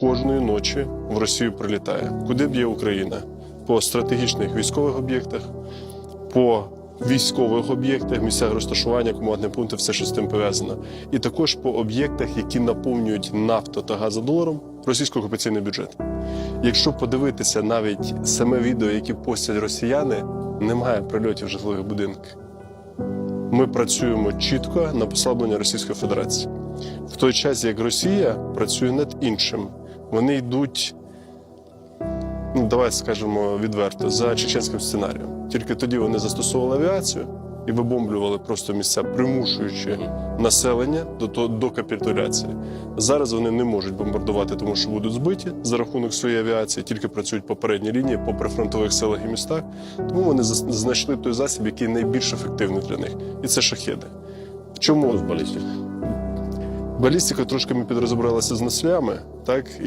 Кожної ночі в Росію прилітає. Куди б є Україна? По стратегічних військових об'єктах, по військових об'єктах, місцях розташування, командні пункти, все, що з тим пов'язано. І також по об'єктах, які наповнюють нафту та газодоларом російсько-окупаційний бюджет. Якщо подивитися навіть саме відео, які постять росіяни, немає прильотів житлових будинках. Ми працюємо чітко на послаблення Російської Федерації. В той час, як Росія працює над іншим, вони йдуть, ну давай скажемо відверто, за чеченським сценарієм. Тільки тоді вони застосовували авіацію і вибомблювали просто місця, примушуючи населення до, до капітуляції. Зараз вони не можуть бомбардувати, тому що будуть збиті за рахунок своєї авіації, тільки працюють по передній лінії, по прифронтових селах і містах. Тому вони знайшли той засіб, який найбільш ефективний для них, і це шахеди. В чому з балістів. балістика трошки ми підрозбиралися з нослями, так і